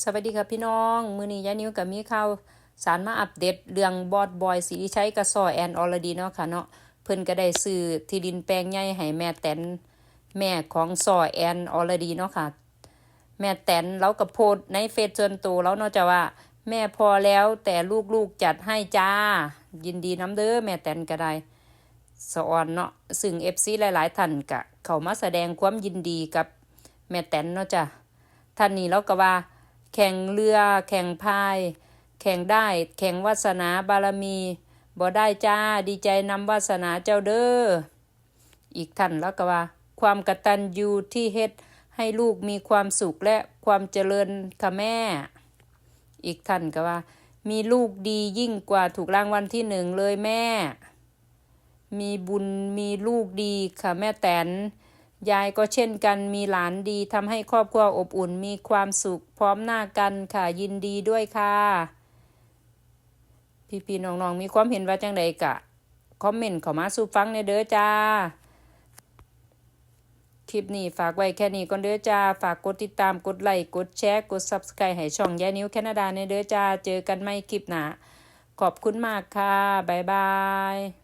สวัสดีครับพี่น้อง มือนี้ยานิ้วกับมีข่าวสารมาอัปเดตเรื่องบอดบอยสีใช้กระสอแอนออลดีเนาะค่ะเนาะเพิ่นก็ได้ซื้อที่ดินแปลงใหญ่ให้แม่แตนแม่ของซอแอนออลดีเนาะค่ะ แม่แตนเราก็โพสในเฟซส่วนตัวแล้วเนาะจะว่า แม่พอแล้วแต่ลูกๆจัดให้จ้า ยินดีน้ำเด้อแม่แตนก็ได้สออนเนาะซึ่งเอฟซีหลาย ๆ ท่านกะ เขามาแสดงความยินดีกับแม่แตนเนาะจ้ะท่านนี้เราก็ว่า แข่งเรือ แข่งพาย แข่งได้ แข่งวาสนาบารมีบ่ได้จ้าดีใจนำวาสนาเจ้าเด้ออีกท่านแล้วก็ว่า ความกตัญญูที่เฮ็ดให้ลูกมีความสุขและความเจริญค่ะแม่ อีกท่านก็ว่า มีลูกดียิ่งกว่าถูกรางวัลที่หนึ่งเลยแม่ มีบุญมีลูกดีค่ะแม่แตน ยายก็เช่นกันมีหลานดีทำให้ครอบครัวอบอุ่นมีความสุขพร้อมหน้ากันค่ะยินดีด้วยค่ะ พี่ๆน้องๆมีความเห็นว่าจังใดกะ คอมเมนต์เข้ามาสู่ฟังในเด้อจ้า คลิปนี้ฝากไว้แค่นี้ก่อนเด้อจ้า ฝากกดติดตามกดไลค์กดแชร์กด Subscribe ให้ช่องยายนิ้วแคนาดาในเด้อจ้า เจอกันไม่คลิปหน้าขอบคุณมากค่ะ บ๊ายบาย